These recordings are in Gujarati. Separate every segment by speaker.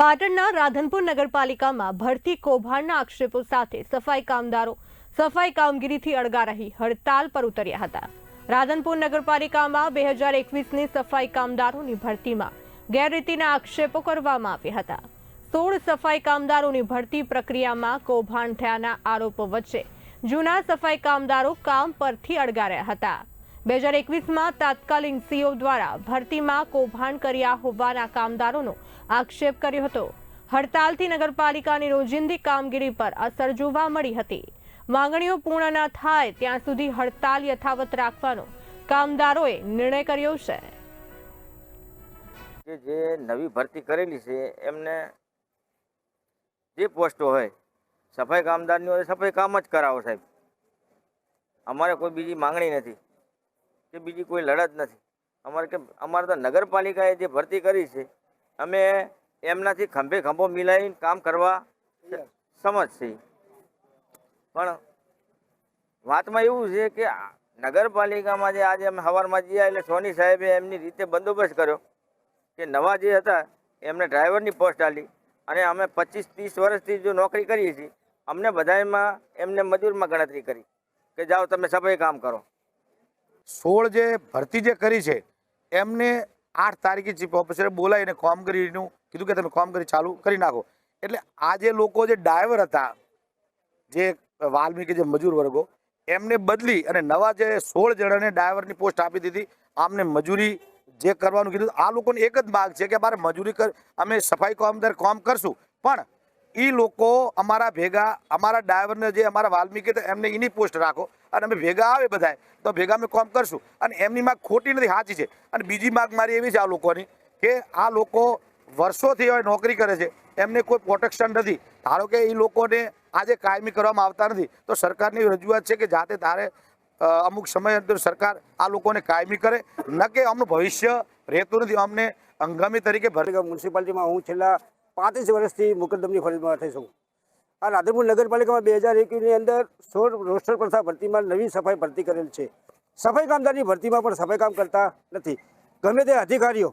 Speaker 1: પાટણના રાધનપુર નગરપાલિકામાં ભરતી કૌભાંડના આક્ષેપો સાથે સફાઈ કામદારો સફાઈ કામગીરીથી અળગા રહી હડતાલ પર ઉતર્યા હતા. રાધનપુર નગરપાલિકામાં બે હજાર એકવીસની સફાઈ કામદારોની ભરતીમાં ગેરરીતિના આક્ષેપો કરવામાં આવ્યા હતા. સોળ સફાઈ કામદારોની ભરતી પ્રક્રિયામાં કૌભાંડ થયાના આરોપો વચ્ચે જૂના સફાઈ કામદારો કામ પરથી અળગા રહ્યા હતા. બે હજાર એકવીસમાં તાત્કાલિક સીઓ દ્વારા ભરતીમાં કૌભાંડ કર્યા હોવાના કામદારોનો આક્ષેપ કર્યો હતો. હડતાલથી નગરપાલિકાની રોજિંદી કામગીરી પર અસર જોવા મળી હતી. માંગણીઓ પૂર્ણ ન થાય ત્યાં સુધી હડતાલ યથાવત રાખવાનો કામદારોએ નિર્ણય કર્યો છે.
Speaker 2: કે જે નવી ભરતી કરેલી છે, એમને જે પોસ્ટો હોય, સફાઈ કામદારની હોય, સફાઈ કામ જ કરાવો સાહેબ. અમારે કોઈ બીજી માંગણી નથી. કે બીજી કોઈ લડત નથી. અમારે કે, અમારે તો નગરપાલિકાએ જે ભરતી કરી છે, અમે એમનાથી ખંભે ખંભો મિલાવીને કામ કરવા સમજ છે. પણ વાતમાં એવું છે કે નગરપાલિકામાં જે આજે અમે સવારમાં જઈએ એટલે સોની સાહેબે એમની રીતે બંદોબસ્ત કર્યો કે નવા જે હતા, એમને ડ્રાઈવરની પોસ્ટ આલી અને અમે પચીસ ત્રીસ વર્ષથી જો નોકરી કરીએ છીએ, અમને બધામાં એમને મજૂરમાં ગણતરી કરી કે જાઓ તમે સફાઈ કામ કરો.
Speaker 3: સોળ જે ભરતી જે કરી છે, એમને આઠ તારીખે ચીફ ઓફિસરે બોલાવીને કામગીરીનું કીધું કે તમે કામગીરી ચાલુ કરી નાખો. એટલે આ જે લોકો જે ડ્રાઈવર હતા, જે વાલ્મીકી જે મજૂર વર્ગો, એમને બદલી અને નવા જે સોળ જણાને ડ્રાઈવરની પોસ્ટ આપી દીધી. આમને મજૂરી જે કરવાનું કીધું, આ લોકોની એક જ માગ છે કે મારે મજૂરી કર, અમે સફાઈ કામદાર કામ કરશું. પણ એ લોકો અમારા ભેગા, અમારા ડ્રાઈવરને જે અમારા વાલ્મીકી તો એમને એની પોસ્ટ રાખો. અને અમે ભેગા આવે બધા તો ભેગા અમે કામ કરશું. અને એમની માગ ખોટી નથી, સાચી છે. અને બીજી માગ મારી એવી છે આ લોકોની, કે આ લોકો વર્ષોથી હવે નોકરી કરે છે. એમને કોઈ પ્રોટેક્શન નથી. ધારો કે એ લોકોને આજે કાયમી કરવામાં આવતા નથી, તો સરકારની રજૂઆત છે કે જાતે તારે અમુક સમય અંદર સરકાર આ લોકોને કાયમી કરે. ન કે અમનું ભવિષ્ય રહેતું નથી. અમને હંગામી તરીકે ભર
Speaker 4: પાલિકા મ્યુનિસિપાલિટીમાં હું છેલ્લા પાંત્રીસ વર્ષથી મુકદ્દમની ફરજમાં થઈ છું આ રાધનપુર નગરપાલિકામાં બે હજાર એકવીસની અંદર સોળ રોસ્ટર પ્રથા ભરતીમાં નવી સફાઈ ભરતી કરેલ છે. સફાઈ કામદારની ભરતીમાં પણ સફાઈ કામ કરતા નથી. ગમે તે અધિકારીઓ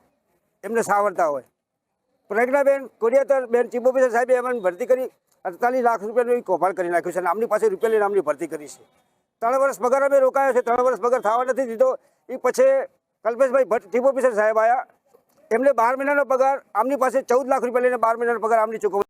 Speaker 4: એમને સાવરતા હોય. પ્રજ્ઞાબેન કોરિયાતર બેન ચીફ સાહેબે એમને ભરતી કરી અડતાલીસ લાખ રૂપિયાનું કૌભાંડ કરી નાખ્યું છે અને આમની પાસે રૂપિયા લઈને આમની ભરતી કરી છે. ત્રણ વર્ષ પગાર અમે રોકાયો છે. ત્રણ વર્ષ પગાર થવા નથી દીધો. એ પછી કલ્પેશભાઈ ભટ્ટ ચીફ ઓફિસર સાહેબ આવ્યા એમને બાર મહિનાનો પગાર, આમની પાસે ચૌદ લાખ રૂપિયા લઈને બાર મહિનાનો પગાર આમની ચૂકવણી